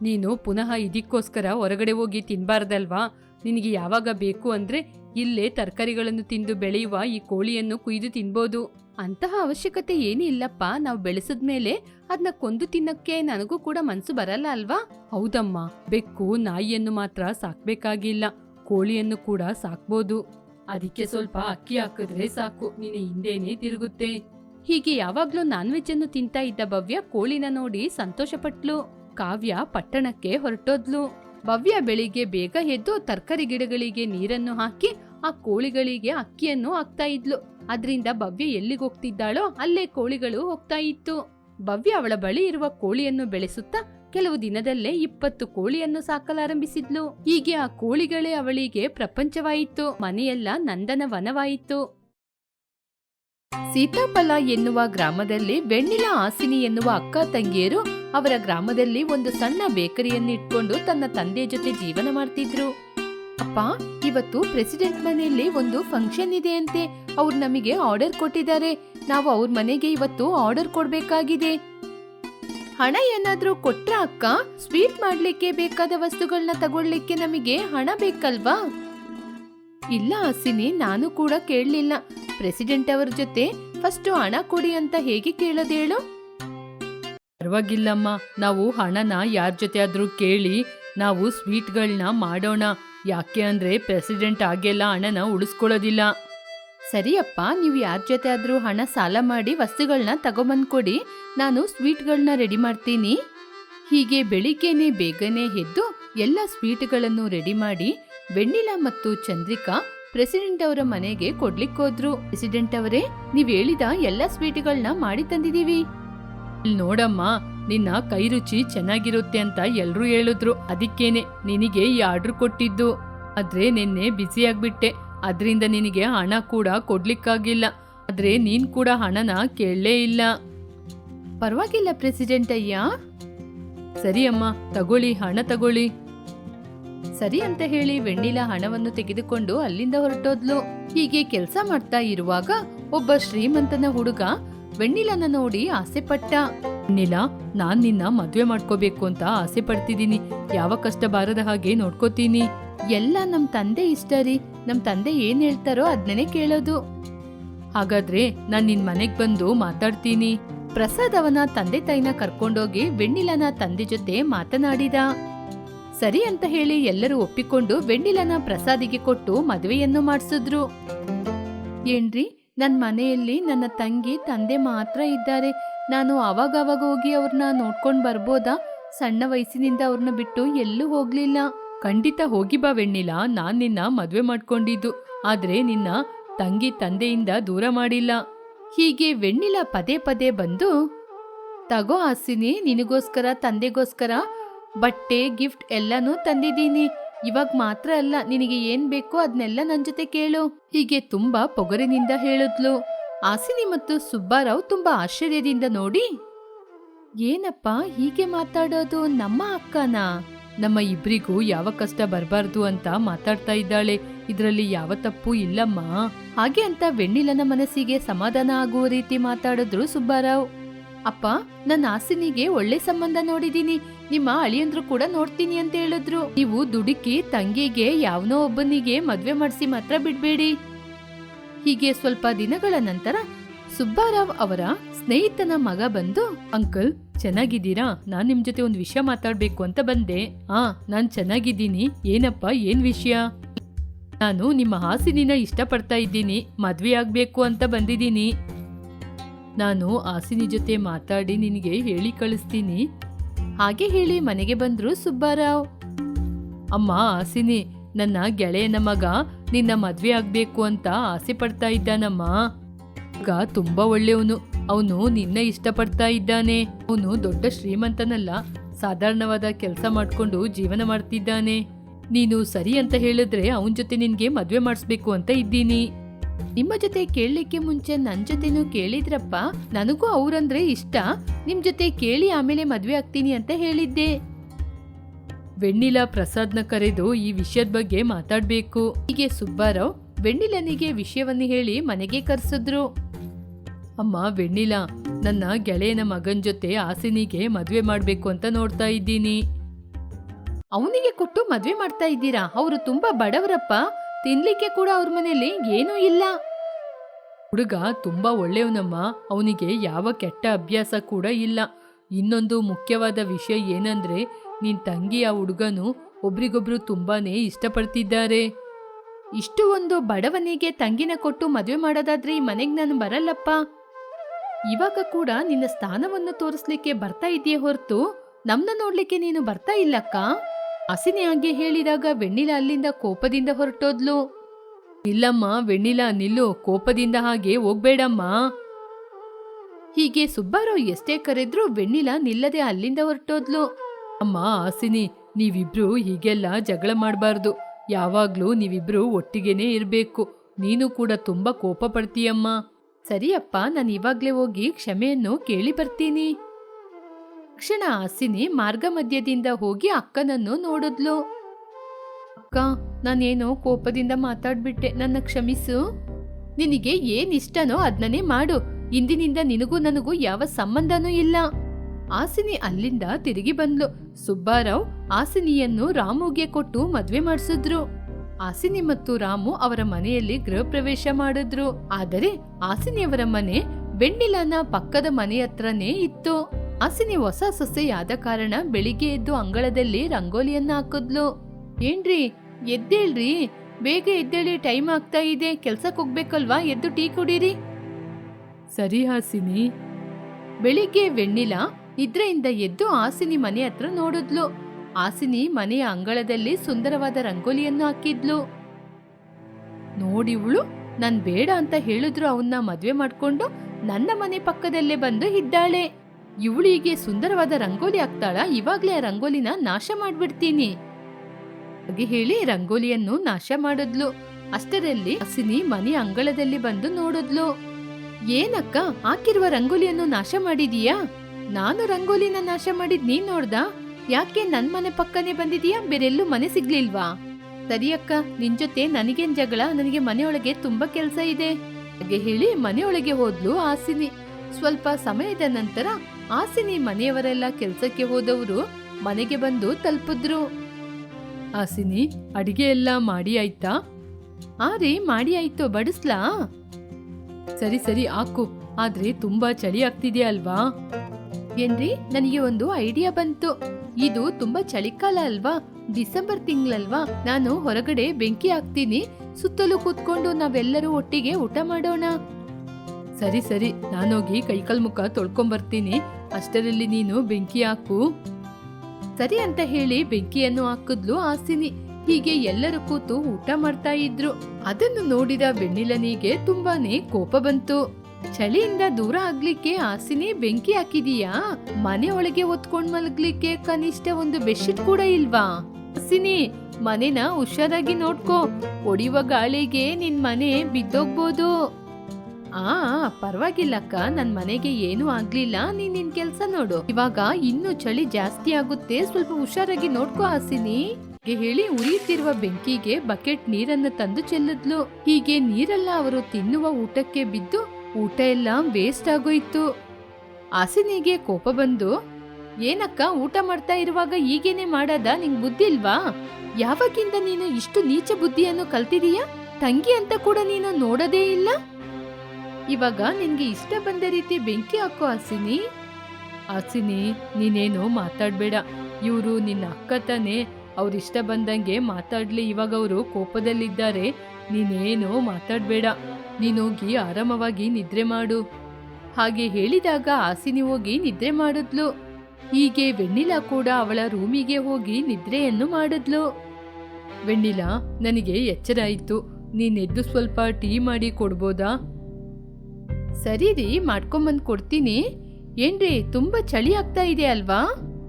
ನೀನು ಪುನಃ ಇದಕ್ಕೋಸ್ಕರ ಹೊರಗಡೆ ಹೋಗಿ ತಿನ್ಬಾರ್ದಲ್ವಾ? ನಿನಗೆ ಯಾವಾಗ ಬೇಕು ಅಂದ್ರೆ ಇಲ್ಲೇ ತರಕಾರಿಗಳನ್ನು ತಿಂದು ಬೆಳೆಯುವ ಈ ಕೋಳಿಯನ್ನು ಕುಯ್ದು ತಿನ್ಬೋದು. ಅಂತಹ ಅವಶ್ಯಕತೆ ಏನೂ ಇಲ್ಲಪ್ಪ. ನಾವು ಬೆಳೆಸಿದ್ಮೇಲೆ ಅದನ್ನ ಕೊಂದು ತಿನ್ನಕ್ಕೆ ನನಗೂ ಕೂಡ ಮನ್ಸು ಬರಲ್ಲ ಅಲ್ವಾ? ಹೌದಮ್ಮ. ಬೆಕ್ಕು, ನಾಯಿಯನ್ನು ಮಾತ್ರ ಸಾಕ್ಬೇಕಾಗಿಲ್ಲ. ಕೋಳಿಯನ್ನು ಕೂಡ ಸಾಕ್ಬೋದು. ಅದಕ್ಕೆ ಸ್ವಲ್ಪ ಅಕ್ಕಿ ಹಾಕಿದ್ರೆ ಸಾಕು. ನೀನು ಹಿಂದೇನೆ ತಿರುಗುತ್ತೆ. ಹೀಗೆ ಯಾವಾಗ್ಲೂ ನಾನ್ ವೆಜ್ ಅನ್ನು ತಿಂತಾ ಇದ್ದ ಭವ್ಯ ಕೋಳಿನ ನೋಡಿ ಸಂತೋಷಪಟ್ಲು. ಕಾವ್ಯ ಪಟ್ಟಣಕ್ಕೆ ಹೊರಟೋದ್ಲು. ಭವ್ಯ ಬೆಳಿಗ್ಗೆ ಬೇಗ ಎದ್ದು ತರಕಾರಿ ಗಿಡಗಳಿಗೆ ನೀರನ್ನು ಹಾಕಿ ಆ ಕೋಳಿಗಳಿಗೆ ಅಕ್ಕಿಯನ್ನು ಹಾಕ್ತಾ ಇದ್ಲು. ಅದರಿಂದ ಭವ್ಯ ಎಲ್ಲಿಗೆ ಹೋಗ್ತಿದ್ದಾಳೋ ಅಲ್ಲೇ ಕೋಳಿಗಳು ಹೋಗ್ತಾ ಇತ್ತು. ಭವ್ಯ ಅವಳ ಬಳಿ ಇರುವ ಕೋಳಿಯನ್ನು ಬೆಳೆಸುತ್ತಾ ಕೆಲವು ದಿನದಲ್ಲೇ ಇಪ್ಪತ್ತು ಕೋಳಿಯನ್ನು ಸಾಕಲಾರಂಭಿಸಿದ್ಲು. ಹೀಗೆ ಆ ಕೋಳಿಗಳೇ ಅವಳಿಗೆ ಪ್ರಪಂಚವಾಯಿತು. ಮನೆಯೆಲ್ಲ ನಂದನ ವನವಾಯಿತು. ಸೀತಾಫಲ ಎನ್ನುವ ಗ್ರಾಮದಲ್ಲಿ ಬೆಣ್ಣಿಲ ಆಸಿನಿ ಎನ್ನುವ ಅಕ್ಕ ತಂಗಿಯರು ಅವರ ಗ್ರಾಮದಲ್ಲಿ ಒಂದು ಸಣ್ಣ ಬೇಕರಿಯನ್ನು ಇಟ್ಕೊಂಡು ತನ್ನ ತಂದೆಯ ಜೊತೆ ಜೀವನ ಮಾಡ್ತಿದ್ರು. ಅಪ್ಪ, ಇವತ್ತು ಪ್ರೆಸಿಡೆಂಟ್ ಮನೆಯಲ್ಲಿ ಒಂದು ಫಂಕ್ಷನ್ ಇದೆ ಅಂತೆ ಅವ್ರು ನಮಗೆ ಆರ್ಡರ್ ಕೊಟ್ಟಿದ್ದಾರೆ. ನಾವು ಅವ್ರ ಮನೆಗೆ ಇವತ್ತು ಆರ್ಡರ್ ಕೊಡ್ಬೇಕಾಗಿದೆ. ಹಣ ಏನಾದ್ರೂ ಕೊಟ್ರ ಅಕ್ಕ? ಸ್ವೀಟ್ ಮಾಡ್ಲಿಕ್ಕೆ ಬೇಕಾದ ವಸ್ತುಗಳನ್ನ ತಗೊಳ್ಳಿಕ್ಕೆ ನಮಗೆ ಹಣ ಬೇಕಲ್ವಾ? ಇಲ್ಲ ಹಸಿನಿ ನಾನು ಕೂಡ ಕೇಳಲಿಲ್ಲ. ಪ್ರೆಸಿಡೆಂಟ್ ಅವರ ಜೊತೆ ಫಸ್ಟ್ ಹಣ ಕೊಡಿ ಅಂತ ಹೇಗೆ ಕೇಳೋದೇಳು ಪರವಾಗಿಲ್ಲಮ್ಮ, ನಾವು ಹಣನ ಯಾರ ಜೊತೆ ಆದ್ರೂ ಕೇಳಿ ನಾವು ಸ್ವೀಟ್ಗಳನ್ನ ಮಾಡೋಣ. ಯಾಕೆ ಅಂದ್ರೆ ಪ್ರೆಸಿಡೆಂಟ್ ಆಗೆಲ್ಲ ಹಣನ ಉಳಿಸ್ಕೊಳ್ಳೋದಿಲ್ಲ. ಸರಿಯಪ್ಪ ನೀವು ಯಾರ ಜೊತೆ ಆದ್ರೂ ಹಣ ಸಾಲ ಮಾಡಿ ವಸ್ತುಗಳನ್ನ ತಗೊಂಬಂದು ಕೊಡಿ, ನಾನು ಸ್ವೀಟ್ಗಳನ್ನ ರೆಡಿ ಮಾಡ್ತೀನಿ. ಹೀಗೆ ಬೆಳಿಗ್ಗೆನೆ ಬೇಗನೆ ಎದ್ದು ಎಲ್ಲ ಸ್ವೀಟ್ಗಳನ್ನು ರೆಡಿ ಮಾಡಿ, ವೆಣ್ಣಿಲ ಮತ್ತು ಚಂದ್ರಿಕಾ ಪ್ರೆಸಿಡೆಂಟ್ ಅವರ ಮನೆಗೆ ಕೊಡ್ಲಿಕ್ಕೋದ್ರು ಪ್ರೆಸಿಡೆಂಟ್ ಅವರೇ, ನೀವ್ ಹೇಳಿದ ಎಲ್ಲ ಸ್ವೀಟ್ಗಳನ್ನ ಮಾಡಿ ತಂದಿದೀವಿ ನೋಡಮ್ಮ ನಿನ್ನ ಕೈ ರುಚಿ ಚೆನ್ನಾಗಿರುತ್ತೆ ಅಂತ ಎಲ್ಲರೂ ಹೇಳಿದ್ರು. ಅದಕ್ಕೇನೆ ನಿನಗೆ ಈ ಆರ್ಡರ್ ಕೊಟ್ಟಿದ್ದು. ಆದ್ರೆ ನಿನ್ನೆ ಬ್ಯುಸಿ ಆಗ್ಬಿಟ್ಟೆ. ಅದರಿಂದ ನಿನಗೆ ಹಣ ಕೂಡ ಕೊಡ್ಲಿಕ್ಕಾಗಿಲ್ಲ. ಆದ್ರೆ ನೀನು ಕೂಡ ಹಣನ ಕೇಳಲೇ ಇಲ್ಲ. ಪರವಾಗಿಲ್ಲ ಪ್ರೆಸಿಡೆಂಟ್ ಅಯ್ಯ. ಸರಿ ಅಮ್ಮ, ತಗೊಳ್ಳಿ, ಹಣ ತಗೊಳ್ಳಿ. ಸರಿ ಅಂತ ಹೇಳಿ ವೆಣ್ಣಿಲ ಹಣವನ್ನು ತೆಗೆದುಕೊಂಡು ಅಲ್ಲಿಂದ ಹೊರಟೋದ್ಲು. ಹೀಗೆ ಕೆಲಸ ಮಾಡ್ತಾ ಇರುವಾಗ ಒಬ್ಬ ಶ್ರೀಮಂತನ ಹುಡುಗ ವೆಣ್ಣಿಲನ ನೋಡಿ ಆಸೆ ಪಟ್ಟ ವೆಣ್ಣಿಲ ನಾನ್ ನಿನ್ನ ಮದ್ವೆ ಮಾಡ್ಕೋಬೇಕು ಅಂತ ಆಸೆ ಪಡ್ತಿದ್ದೀನಿ ಯಾವ ಕಷ್ಟ ಬಾರದ ಹಾಗೆ ನೋಡ್ಕೋತೀನಿ. ಎಲ್ಲ ನಮ್ ತಂದೆ ಇಷ್ಟ ರೀ. ನಮ್ ತಂದೆ ಏನ್ ಹೇಳ್ತಾರೋ ಅದ್ನೇ ಕೇಳೋದು. ಹಾಗಾದ್ರೆ ನಾನ್ ನಿನ್ ಮನೆಗ್ ಬಂದು ಮಾತಾಡ್ತೀನಿ. ಪ್ರಸಾದ್ ಅವನ ತಂದೆ ತಾಯಿನ ಕರ್ಕೊಂಡೋಗಿ ವೆಣ್ಣಿಲನ ತಂದೆ ಜೊತೆ ಮಾತನಾಡಿದ. ಸರಿ ಅಂತ ಹೇಳಿ ಎಲ್ಲರೂ ಒಪ್ಪಿಕೊಂಡು ವೆಣ್ಣಿಲನ ಪ್ರಸಾದಿಗೆ ಕೊಟ್ಟು ಮದುವೆಯನ್ನು ಮಾಡಿಸಿದ್ರು. ಏನ್ರಿ? ನನ್ ಮನೆಯಲ್ಲಿ ನನ್ನ ತಂಗಿ, ತಂದೆ ಮಾತ್ರ ಇದ್ದಾರೆ. ನಾನು ಅವಾಗವಾಗ ಹೋಗಿ ಅವ್ರನ್ನ ನೋಡ್ಕೊಂಡು ಬರ್ಬೋದಾ? ಸಣ್ಣ ವಯಸ್ಸಿನಿಂದ ಅವ್ರನ್ನ ಬಿಟ್ಟು ಎಲ್ಲೂ ಹೋಗ್ಲಿಲ್ಲ. ಖಂಡಿತ ಹೋಗಿ ಬಾ ವೆಣ್ಣಿಲ, ನಾನು ನಿನ್ನ ಮದುವೆ ಮಾಡ್ಕೊಂಡಿದ್ದು. ಆದ್ರೆ ನಿನ್ನ ತಂಗಿ, ತಂದೆಯಿಂದ ದೂರ ಮಾಡಿಲ್ಲ. ಹೀಗೆ ವೆಣ್ಣಿಲ ಪದೇ ಪದೇ ಬಂದು, ತಗೋ ಹಾಸಿನಿ, ನಿನಗೋಸ್ಕರ, ತಂದೆಗೋಸ್ಕರ ಬಟ್ಟೆ, ಗಿಫ್ಟ್ ಎಲ್ಲನೂ ತಂದಿದ್ದೀನಿ. ಇವಾಗ ಮಾತ್ರ ಅಲ್ಲ, ನಿನಗೆ ಏನ್ ಬೇಕೋ ಅದನ್ನೆಲ್ಲ ನನ್ ಜೊತೆ ಕೇಳು. ಹೀಗೆ ತುಂಬಾ ಪೊಗರಿನಿಂದ ಹೇಳಿದ್ಲು. ಆಸಿನಿ ಮತ್ತು ಸುಬ್ಬಾರಾವ್ ತುಂಬಾ ಆಶ್ಚರ್ಯದಿಂದ ನೋಡಿ, ಏನಪ್ಪ ಹೀಗೆ ಮಾತಾಡೋದು ನಮ್ಮ ಅಕ್ಕನ? ನಮ್ಮ ಇಬ್ರಿಗೂ ಯಾವ ಕಷ್ಟ ಬರಬಾರ್ದು ಅಂತ ಮಾತಾಡ್ತಾ ಇದ್ದಾಳೆ. ಇದ್ರಲ್ಲಿ ಯಾವ ತಪ್ಪು ಇಲ್ಲಮ್ಮ. ಹಾಗೆ ಅಂತ ವೆಣ್ಣಿಲನ ಮನಸ್ಸಿಗೆ ಸಮಾಧಾನ ಆಗುವ ರೀತಿ ಮಾತಾಡಿದ್ರು ಸುಬ್ಬಾರಾವ್. ಅಪ್ಪ, ನನ್ನ ಆಸಿನಿಗೆ ಒಳ್ಳೆ ಸಂಬಂಧ ನೋಡಿದೀನಿ. ನಿಮ್ಮ ಅಳಿಯಂದ್ರು ಕೂಡ ನೋಡ್ತೀನಿ ಅಂತ ಹೇಳಿದ್ರು. ನೀವು ದುಡುಕಿ ತಂಗಿಗೆ, ಯಾವನೋ ಒಬ್ಬನಿಗೆ ಮದ್ವೆ ಮಾಡಿಸಿ ಮಾತ್ರ ಬಿಡ್ಬೇಡಿ. ಹೀಗೆ ಸ್ವಲ್ಪ ದಿನಗಳ ನಂತರ ಸುಬ್ಬಾರಾವ್ ಅವರ ಸ್ನೇಹಿತನ ಮಗ ಬಂದು, ಅಂಕಲ್, ಚೆನ್ನಾಗಿದ್ದೀರಾ? ನಾನ್ ನಿಮ್ ಜೊತೆ ಒಂದ್ ವಿಷಯ ಮಾತಾಡ್ಬೇಕು ಅಂತ ಬಂದೆ. ಆ, ನಾನ್ ಚೆನ್ನಾಗಿದ್ದೀನಿ. ಏನಪ್ಪ, ಏನ್ ವಿಷಯ? ನಾನು ನಿಮ್ಮ ಹಾಸಿನಿನ ಇಷ್ಟಪಡ್ತಾ ಇದ್ದೀನಿ. ಮದ್ವೆ ಆಗ್ಬೇಕು ಅಂತ ಬಂದಿದ್ದೀನಿ. ನಾನು ಆಸಿನಿ ಜೊತೆ ಮಾತಾಡಿ ನಿನಗೆ ಹೇಳಿ ಕಳಿಸ್ತೀನಿ. ಹಾಗೆ ಹೇಳಿ ಮನೆಗೆ ಬಂದರು ಸುಬ್ಬಾರಾವ್. ಅಮ್ಮ ಆಸಿನಿ ನನ್ನ ಗೆಳೆಯನ ಮಗ ನಿನ್ನ ಮದುವೆ ಆಗಬೇಕು ಅಂತ ಆಸೆ ಪಡ್ತಾ ಇದ್ದಾನಮ್ಮ. ಈಗ ತುಂಬಾ ಒಳ್ಳೆಯವನು. ಅವನು ನಿನ್ನ ಇಷ್ಟಪಡ್ತಾ ಇದ್ದಾನೆ. ಅವನು ದೊಡ್ಡ ಶ್ರೀಮಂತನಲ್ಲ. ಸಾಧಾರಣವಾದ ಕೆಲಸ ಮಾಡ್ಕೊಂಡು ಜೀವನ ಮಾಡ್ತಿದ್ದಾನೆ. ನೀನು ಸರಿ ಅಂತ ಹೇಳಿದ್ರೆ ಅವನ ಜೊತೆ ನಿನಗೆ ಮದುವೆ ಮಾಡಿಸ್ಬೇಕು ಅಂತ ಇದ್ದೀನಿ. ನಿಮ್ಮ ಜೊತೆ ಕೇಳಲಿಕ್ಕೆ ಮುಂಚೆ ನನ್ನ ಜೊತೆನೂ ಕೇಳಿದ್ರಪ್ಪ. ನನಗೂ ಅವ್ರಂದ್ರೆ ಇಷ್ಟ. ನಿಮ್ ಜೊತೆ ಕೇಳಿ ಆಮೇಲೆ ಮದ್ವೆ ಆಗ್ತೀನಿ ಅಂತ ಹೇಳಿದ್ದೆ. ವೆಣ್ಣಿಲ ಪ್ರಸಾದ್ನ ಕರೆದು ಈ ವಿಷಯದ ಬಗ್ಗೆ ಮಾತಾಡಬೇಕು. ಹೀಗೆ ಸುಬ್ಬಾರಾವ್ ವೆಣ್ಣಿಲನಿಗೆ ವಿಷಯವನ್ನ ಹೇಳಿ ಮನೆಗೆ ಕರೆಸಿದ್ರು. ಅಮ್ಮ, ವೆಣ್ಣಿಲ, ನನ್ನ ಗೆಳೆಯನ ಮಗನ ಜೊತೆ ಆಸಿನಿಗೆ ಮದುವೆ ಮಾಡಬೇಕು ಅಂತ ನೋಡ್ತಾ ಇದ್ದೀನಿ. ಅವನಿಗೆ ಕೊಟ್ಟು ಮದುವೆ ಮಾಡ್ತಾ ಇದ್ದೀರಾ? ಅವರು ತುಂಬಾ ಬಡವರಪ್ಪ. ತಿನ್ಲಿಕ್ಕೆ ಕೂಡ ಅವ್ರ ಮನೇಲಿ ಏನೂ ಇಲ್ಲ. ಹುಡುಗ ತುಂಬಾ ಒಳ್ಳೆಯವನಮ್ಮ. ಅವನಿಗೆ ಯಾವ ಕೆಟ್ಟ ಅಭ್ಯಾಸ ಕೂಡ ಇಲ್ಲ. ಇನ್ನೊಂದು ಮುಖ್ಯವಾದ ವಿಷಯ ಏನಂದ್ರೆ, ನಿನ್ ತಂಗಿ ಆ ಹುಡುಗನು ಒಬ್ರಿಗೊಬ್ರು ತುಂಬಾನೇ ಇಷ್ಟಪಡ್ತಿದ್ದಾರೆ. ಇಷ್ಟು ಒಂದು ಬಡವನಿಗೆ ತಂಗಿನ ಕೊಟ್ಟು ಮದುವೆ ಮಾಡೋದಾದ್ರೆ ಈ ಮನೆಗೆ ನಾನು ಬರಲ್ಲಪ್ಪ. ಇವಾಗ ಕೂಡ ನಿನ್ನ ಸ್ಥಾನವನ್ನು ತೋರಿಸ್ಲಿಕ್ಕೆ ಬರ್ತಾ ಇದೆಯೇ ಹೊರತು ನಮ್ಮನ್ನ ನೋಡ್ಲಿಕ್ಕೆ ನೀನು ಬರ್ತಾ ಇಲ್ಲಕ್ಕ? ಹಸಿನಿ ಹಾಗೆ ಹೇಳಿದಾಗ ವೆಣ್ಣಿಲ ಅಲ್ಲಿಂದ ಕೋಪದಿಂದ ಹೊರಟೋದ್ಲು. ಇಲ್ಲಮ್ಮ, ವೆಣ್ಣಿಲ ನಿಲ್ಲು, ಕೋಪದಿಂದ ಹಾಗೆ ಹೋಗ್ಬೇಡಮ್ಮ. ಹೀಗೆ ಸುಬ್ಬಾರಾವ್ ಎಷ್ಟೇ ಕರೆದ್ರೂ ವೆಣ್ಣಿಲ ನಿಲ್ಲದೆ ಅಲ್ಲಿಂದ ಹೊರಟೋದ್ಲು. ಅಮ್ಮ ಹಾಸಿನಿ ನೀವಿಬ್ರು ಹೀಗೆಲ್ಲ ಜಗಳ ಮಾಡಬಾರ್ದು. ಯಾವಾಗ್ಲೂ ನೀವಿಬ್ರು ಒಟ್ಟಿಗೆನೇ ಇರಬೇಕು. ನೀನು ಕೂಡ ತುಂಬಾ ಕೋಪ ಪಡ್ತೀಯಮ್ಮ. ಸರಿಯಪ್ಪ, ನಾನು ಇವಾಗ್ಲೇ ಹೋಗಿ ಕ್ಷಮೆಯನ್ನು ಕೇಳಿ ಬರ್ತೀನಿ. ಕ್ಷಣ ಆಸಿನಿ ಮಾರ್ಗ ಮಧ್ಯದಿಂದ ಹೋಗಿ ಅಕ್ಕನನ್ನು ನೋಡಿದ್ಲು. ಅಕ್ಕ, ನಾನೇನೋ ಕೋಪದಿಂದ ಮಾತಾಡ್ಬಿಟ್ಟೆ. ನನ್ನ ಕ್ಷಮಿಸು. ನಿನಗೆ ಏನ್ ಇಷ್ಟನೋ ಅದನ್ನೇ ಮಾಡು. ಇಂದಿನಿಂದ ನಿನಗೂ ನನಗೂ ಯಾವ ಸಂಬಂಧನೂ ಇಲ್ಲ. ಆಸಿನಿ ಅಲ್ಲಿಂದ ತಿರುಗಿ ಬಂದ್ಲು. ಸುಬ್ಬಾರಾವ್ ಆಸಿನಿಯನ್ನು ರಾಮುಗೆ ಕೊಟ್ಟು ಮದ್ವೆ ಮಾಡಿಸಿದ್ರು. ಆಸಿನಿ ಮತ್ತು ರಾಮು ಅವರ ಮನೆಯಲ್ಲಿ ಗೃಹ ಪ್ರವೇಶ ಮಾಡಿದ್ರು. ಆದರೆ ಆಸಿನಿಯವರ ಮನೆ ಬೆಣ್ಣಿಲನ ಪಕ್ಕದ ಮನೆ ಹತ್ರನೇ ಇತ್ತು. ಆಸಿನಿ ಹೊಸ ಸೊಸೆಯಾದ ಕಾರಣ ಬೆಳಿಗ್ಗೆ ಎದ್ದು ಅಂಗಳದಲ್ಲಿ ರಂಗೋಲಿಯನ್ನ ಹಾಕಿದ್ಲು ಏನ್ರಿ, ಎದ್ದೇಳ್ರಿ, ಬೇಗ ಎದ್ದೇಳಿ ಟೈಮ್ ಆಗ್ತಾ ಇದೆ ಕೆಲ್ಸಕ್ಕೆ ಹೋಗ್ಬೇಕಲ್ವಾ, ಎದ್ದು ಟೀ ಕುಡೀರಿ? ಸರಿ ಹಾಸಿನಿ. ಬೆಳಿಗ್ಗೆ ವೆಣ್ಣಿಲ ನಿದ್ರೆಯಿಂದ ಎದ್ದು ಆಸಿನಿ ಮನೆ ಹತ್ರ ನೋಡಿದ್ಲು. ಆಸಿನಿ ಮನೆಯ ಅಂಗಳದಲ್ಲಿ ಸುಂದರವಾದ ರಂಗೋಲಿಯನ್ನು ಹಾಕಿದ್ಲು. ನೋಡಿವಳು ನಾನು ಬೇಡ ಅಂತ ಹೇಳಿದ್ರು ಅವನ್ನ ಮದ್ವೆ ಮಾಡ್ಕೊಂಡು ನನ್ನ ಮನೆ ಪಕ್ಕದಲ್ಲೇ ಬಂದು ಇದ್ದಾಳೆ. ಇವಳಿಗೆ ಸುಂದರವಾದ ರಂಗೋಲಿ ಹಾಕ್ತಾಳ, ಇವಾಗ್ಲೇ ಆ ರಂಗೋಲಿನ ನಾಶ ಮಾಡ್ಬಿಡ್ತೀನಿ. ಹಾಗೆ ಹೇಳಿ ರಂಗೋಲಿಯನ್ನು ನಾಶ ಮಾಡಿದ್ಲು. ಅಷ್ಟರಲ್ಲಿ ಹಸಿನಿ ಮನೆ ಅಂಗಳದಲ್ಲಿ ಬಂದು ನೋಡಿದ್ಲು. ಏನಕ್ಕ, ಹಾಕಿರುವ ರಂಗೋಲಿಯನ್ನು ನಾಶ ಮಾಡಿದೀಯಾ? ನಾನು ರಂಗೋಲಿನ ನಾಶ ಮಾಡಿದ್ ನೀನ್ ನೋಡ್ದ? ಯಾಕೆ ನನ್ ಮನೆ ಪಕ್ಕನೆ ಬಂದಿದೀಯಾ? ಬೇರೆಲ್ಲೂ ಮನೆ ಸಿಗ್ಲಿಲ್ವಾ? ಸರಿ ಅಕ್ಕ ನಿನ್ ಜೊತೆ ನನಗೇನ್ ಜಗಳ? ನನಗೆ ಮನೆಯೊಳಗೆ ತುಂಬಾ ಕೆಲಸ ಇದೆ. ಹಾಗೆ ಹೇಳಿ ಮನೆಯೊಳಗೆ ಹೋದ್ಲು ಆಸಿನಿ ಸ್ವಲ್ಪ ಸಮಯದ ನಂತರ ಆಸಿನಿ ಮನೆಯವರೆಲ್ಲ ಕೆಲ್ಸಕ್ಕೆ ಹೋದವರು ಮನೆಗೆ ಬಂದು ತಲುಪಿದ್ರು. ಆಸಿನಿ, ಅಡಿಗೆ ಎಲ್ಲ ಮಾಡಿ ಆಯ್ತಾ? ಆ ಮಾಡಿ ಆಯ್ತು, ಬಡಿಸ್ಲಾ? ಸರಿ ಸರಿ, ಹಾಕು. ಆದ್ರೆ ತುಂಬಾ ಚಳಿ ಆಗ್ತಿದ್ಯಾ ಅಲ್ವಾ? ಏನ್ರಿ, ನನಗೆ ಒಂದು ಐಡಿಯಾ ಬಂತು. ಇದು ತುಂಬಾ ಚಳಿಕಾಲ ಅಲ್ವಾ? ಡಿಸೆಂಬರ್ ತಿಂಗಳಲ್ವಾ? ನಾನು ಹೊರಗಡೆ ಬೆಂಕಿ ಹಾಕ್ತೀನಿ. ಸುತ್ತಲೂ ಕೂತ್ಕೊಂಡು ನಾವೆಲ್ಲರೂ ಒಟ್ಟಿಗೆ ಊಟ ಮಾಡೋಣ. ಸರಿ ಸರಿ. ನಾನೋಗಿ ಕೈಕಲ್ ಮುಖ ತೊಳ್ಕೊಂಬರ್ತೀನಿ. ಅಷ್ಟರಲ್ಲಿ ನೀನು ಬೆಂಕಿ ಹಾಕು. ಸರಿ ಅಂತ ಹೇಳಿ ಬೆಂಕಿಯನ್ನು ಹಾಕಿದ್ಲು ಆಸಿನಿ ಹೀಗೆ ಎಲ್ಲರೂ ಕೂತು ಊಟ ಮಾಡ್ತಾ ಇದ್ರು. ಅದನ್ನು ನೋಡಿದ ಬೆಣ್ಣಿಲನಿಗೆ ತುಂಬಾನೇ ಕೋಪ ಬಂತು. ಚಳಿಯಿಂದ ದೂರ ಆಗ್ಲಿಕ್ಕೆ ಆಸಿನಿ ಬೆಂಕಿ ಹಾಕಿದೀಯಾ? ಮನೆ ಒಳಗೆ ಒತ್ಕೊಂಡ್ ಮಲಗ್ಲಿಕ್ಕೆ ಕನಿಷ್ಠ ಒಂದು ಬೆಡ್ಶೀಟ್ ಕೂಡ ಇಲ್ವಾ? ಆಸಿನಿ ಮನೆನ ಹುಷಾರಾಗಿ ನೋಡ್ಕೋ. ಒಡಿಯುವ ಗಾಳಿಗೆ ನಿನ್ ಮನೆ ಬಿದ್ದೋಗ್ಬೋದು. ಆ, ಪರವಾಗಿಲ್ಲಕ್ಕ, ನನ್ ಮನೆಗೆ ಏನೂ ಆಗ್ಲಿಲ್ಲ, ನೀನ್ ನಿನ್ ಕೆಲ್ಸ ನೋಡು. ಇವಾಗ ಇನ್ನು ಚಳಿ ಜಾಸ್ತಿ ಆಗುತ್ತೆ, ಸ್ವಲ್ಪ ಹುಷಾರಾಗಿ ನೋಡ್ಕೊ ಹೀಗೆ ಹೇಳಿ ಉರಿಯುತ್ತಿರುವ ಬೆಂಕಿಗೆ ಬಕೆಟ್ ನೀರನ್ನು ತಂದು ಚೆಲ್ಲಿದ್ಲು. ಹೀಗೆ ನೀರೆಲ್ಲ ಅವರು ತಿನ್ನುವ ಊಟಕ್ಕೆ ಬಿದ್ದು ಊಟ ಎಲ್ಲ ವೇಸ್ಟ್ ಆಗೋಯ್ತು. ಆಸಿನಿಗೆ ಕೋಪ ಬಂದು, ಏನಕ್ಕ ಊಟ ಮಾಡ್ತಾ ಇರುವಾಗ ಈಗೇನೆ ಮಾಡದ, ನಿಂಗ್ ಬುದ್ಧಿ ಇಲ್ವಾ? ಯಾವಾಗಿಂದ ನೀನು ಇಷ್ಟು ನೀಚ ಬುದ್ಧಿಯನ್ನು ಕಲ್ತಿದೀಯಾ? ತಂಗಿ ಅಂತ ಕೂಡ ನೀನು ನೋಡದೇ ಇಲ್ಲ? ಇವಾಗ ನಿನ್ಗೆ ಇಷ್ಟ ಬಂದ ರೀತಿ ಬೆಂಕಿ ಹಾಕೋ ಹಸಿನಿ? ಹಸಿನಿ, ನೀನೇನು ಮಾತಾಡ್ಬೇಡ. ಇವರು ನಿನ್ನ ಅಕ್ಕ ತಾನೆ. ಅವ್ರಿಷ್ಟ ಬಂದಂಗೆ ಮಾತಾಡ್ಲಿ. ಇವಾಗ ಅವರು ಕೋಪದಲ್ಲಿದ್ದಾರೆ. ನೀನೇನು ಮಾತಾಡ್ಬೇಡ. ನೀನೋಗಿ ಆರಾಮವಾಗಿ ನಿದ್ರೆ ಮಾಡು. ಹಾಗೆ ಹೇಳಿದಾಗ ಹಾಸಿನಿ ಹೋಗಿ ನಿದ್ರೆ ಮಾಡಿದ್ಲು. ಹೀಗೆ ವೆಣ್ಣಿಲಾ ಕೂಡ ಅವಳ ರೂಮಿಗೆ ಹೋಗಿ ನಿದ್ರೆಯನ್ನು ಮಾಡಿದ್ಲು. ವೆಣ್ಣಿಲಾ, ನನಗೆ ಎಚ್ಚರ ಆಯ್ತು. ನೀನೆದ್ದು ಸ್ವಲ್ಪ ಟೀ ಮಾಡಿ ಕೊಡ್ಬೋದಾ? ಸರಿ ರೀ, ಮಾಡ್ಕೊಂಬಂದು ಕೊಡ್ತೀನಿ. ಏನ್ರಿ ತುಂಬಾ ಚಳಿ ಆಗ್ತಾ ಇದೆ ಅಲ್ವಾ?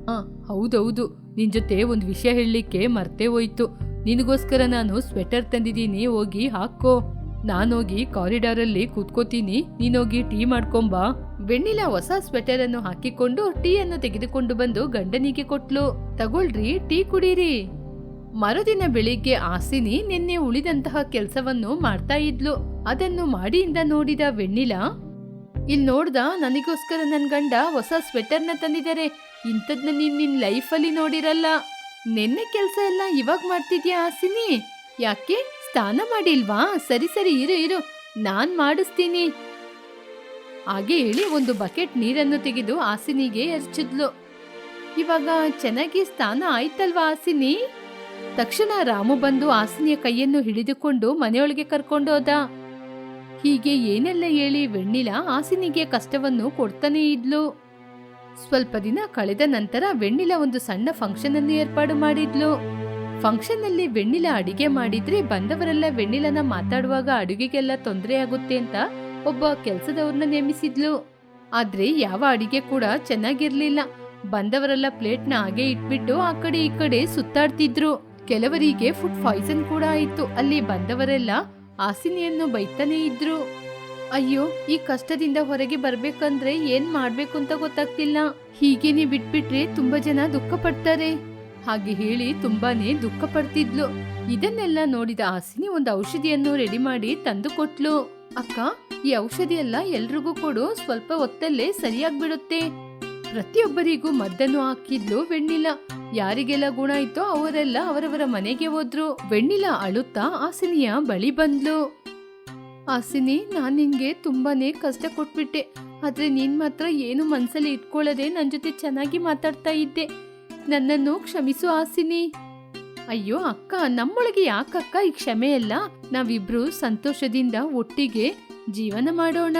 ಹಾಂ ಹೌದೌದು. ನಿನ್ನ ಜೊತೆ ಒಂದು ವಿಷಯ ಹೇಳಲಿಕ್ಕೆ ಮರ್ತೇ ಹೋಯ್ತು. ನಿನಗೋಸ್ಕರ ನಾನು ಸ್ವೆಟರ್ ತಂದಿದ್ದೀನಿ, ಹೋಗಿ ಹಾಕೋ. ನಾನೋಗಿ ಕಾರಿಡಾರ್ ಅಲ್ಲಿ ಕೂತ್ಕೋತೀನಿ. ನೀನೋಗಿ ಟೀ ಮಾಡ್ಕೊಂಬಾ. ಬೆಣ್ಣಿಲ ಹೊಸ ಸ್ವೆಟರ್ ಅನ್ನು ಹಾಕಿಕೊಂಡು ಟೀ ಅನ್ನು ತೆಗೆದುಕೊಂಡು ಬಂದು ಗಂಡನಿಗೆ ಕೊಟ್ಲು. ತಗೊಳ್ರಿ, ಟೀ ಕುಡೀರಿ. ಮರುದಿನ ಬೆಳಿಗ್ಗೆ ಆಸಿನಿ ನಿನ್ನೆ ಉಳಿದಂತಹ ಕೆಲಸವನ್ನು ಮಾಡ್ತಾ ಇದ್ಲು. ಅದನ್ನು ಮಾಡಿಯಿಂದ ನೋಡಿದ ವೆಣ್ಣಿಲ ಇಲ್ಲಿ ನೋಡ್ದ, ನನಗೋಸ್ಕರ ನನ್ನ ಗಂಡ ಹೊಸ ಸ್ವೆಟರ್ನ ತಂದಿದ್ದಾರೆ ಇಂಥದ್ನ ನೀನ್ ನಿನ್ ಲೈಫಲ್ಲಿ ನೋಡಿರಲ್ಲ. ನಿನ್ನೆ ಕೆಲಸ ಎಲ್ಲ ಇವಾಗ ಮಾಡ್ತಿದ್ಯಾ ಆಸಿನಿ ಯಾಕೆ? ಸ್ನಾನ ಮಾಡಿಲ್ವಾ? ಸರಿ ಸರಿ, ಇರು ಇರು. ನಾನ್ ಮಾಡಿಸ್ತೀನಿ. ಹಾಗೆ ಹೇಳಿ ಒಂದು ಬಕೆಟ್ ನೀರನ್ನು ತೆಗೆದು ಆಸಿನಿಗೆ ಎರಚಿದ್ಲು ಇವಾಗ ಚೆನ್ನಾಗಿ ಸ್ನಾನ ಆಯ್ತಲ್ವಾ ಆಸಿನಿ ತಕ್ಷಣ ರಾಮು ಬಂದು ಆಸಿನಿಯ ಕೈಯನ್ನು ಹಿಡಿದುಕೊಂಡು ಮನೆಯೊಳಗೆ ಕರ್ಕೊಂಡು ಹೋದ. ಹೀಗೆ ಏನೆಲ್ಲ ಹೇಳಿ ವೆಣ್ಣಿಲ ಆಸಿನಿಗೆ ಕಷ್ಟವನ್ನು ಕೊಡ್ತಾನೇ ಇದ್ಲು. ಸ್ವಲ್ಪ ದಿನ ಕಳೆದ ನಂತರ ವೆಣ್ಣಿಲ ಒಂದು ಸಣ್ಣ ಫಂಕ್ಷನ್ ಅನ್ನು ಏರ್ಪಾಡು ಮಾಡಿದ್ಲು. ಫಂಕ್ಷನ್ ಅಲ್ಲಿ ವೆಣ್ಣಿಲ ಅಡಿಗೆ ಮಾಡಿದ್ರೆ ಬಂದವರೆಲ್ಲ ವೆಣ್ಣಿಲನ ಮಾತಾಡುವಾಗ ಅಡುಗೆಗೆಲ್ಲ ತೊಂದರೆ ಆಗುತ್ತೆ ಅಂತ ಒಬ್ಬ ಕೆಲಸದವ್ರನ್ನ ನೇಮಿಸಿದ್ಲು. ಆದ್ರೆ ಯಾವ ಅಡಿಗೆ ಕೂಡ ಚೆನ್ನಾಗಿರ್ಲಿಲ್ಲ. ಬಂದವರೆಲ್ಲ ಪ್ಲೇಟ್ನ ಹಾಗೆ ಇಟ್ಬಿಟ್ಟು ಆ ಕಡೆ ಈ ಕಡೆ ಸುತ್ತಾಡ್ತಿದ್ರು. ಕೆಲವರಿಗೆ ಫುಡ್ ಪಾಯ್ಸನ್ ಕೂಡ ಆಯ್ತು. ಅಲ್ಲಿ ಬಂದವರೆಲ್ಲ ಆಸಿನಿಯನ್ನು ಬೈತಾನೆ ಇದ್ರು. ಅಯ್ಯೋ, ಈ ಕಷ್ಟದಿಂದ ಹೊರಗೆ ಬರ್ಬೇಕಂದ್ರೆ ಏನ್ ಮಾಡ್ಬೇಕು ಅಂತ ಗೊತ್ತಾಗ್ತಿಲ್ಲ. ಹೀಗೇನೆ ಬಿಟ್ಬಿಟ್ರೆ ತುಂಬಾ ಜನ ದುಃಖ ಪಡ್ತಾರೆ ಹಾಗೆ ಹೇಳಿ ತುಂಬಾನೇ ದುಃಖ ಪಡ್ತಿದ್ಲು ಇದನ್ನೆಲ್ಲ ನೋಡಿದ ಆಸಿನಿ ಒಂದು ಔಷಧಿಯನ್ನು ರೆಡಿ ಮಾಡಿ ತಂದು ಕೊಟ್ಲು. ಅಕ್ಕ, ಈ ಔಷಧಿ ಎಲ್ಲ ಎಲ್ರಿಗೂ ಕೊಡು, ಸ್ವಲ್ಪ ಹೊತ್ತಲ್ಲೇ ಸರಿಯಾಗ್ಬಿಡುತ್ತೆ. ಪ್ರತಿಯೊಬ್ಬರಿಗೂ ಮದ್ದನ್ನು ಹಾಕಿದ್ಲು ವೆಣ್ಣಿಲ. ಯಾರಿಗೆಲ್ಲ ಗುಣ ಇತ್ತೋ ಅವರೆಲ್ಲ ಅವರವರ ಮನೆಗೆ ಹೋದ್ರು. ವೆಣ್ಣಿಲ ಅಳುತ್ತಾ ಆಸಿನಿಯ ಬಳಿ ಬಂದ್ಲು. ಆಸಿನಿ ನಾನು ನಿನ್ಗೆ ತುಂಬಾನೇ ಕಷ್ಟ ಕೊಟ್ಬಿಟ್ಟೆ. ಆದ್ರೆ ನೀನ್ ಮಾತ್ರ ಏನು ಮನ್ಸಲ್ಲಿ ಇಟ್ಕೊಳ್ಳದೆ ನನ್ನ ಜೊತೆ ಚೆನ್ನಾಗಿ ಮಾತಾಡ್ತಾ ಇದ್ದೆ. ನನ್ನನ್ನು ಕ್ಷಮಿಸು ಆಸಿನಿ ಅಯ್ಯೋ ಅಕ್ಕ, ನಮ್ಮೊಳಗೆ ಯಾಕಕ್ಕ ಈ ಕ್ಷಮೆ ಎಲ್ಲ ನಾವಿಬ್ರು ಸಂತೋಷದಿಂದ ಒಟ್ಟಿಗೆ ಜೀವನ ಮಾಡೋಣ.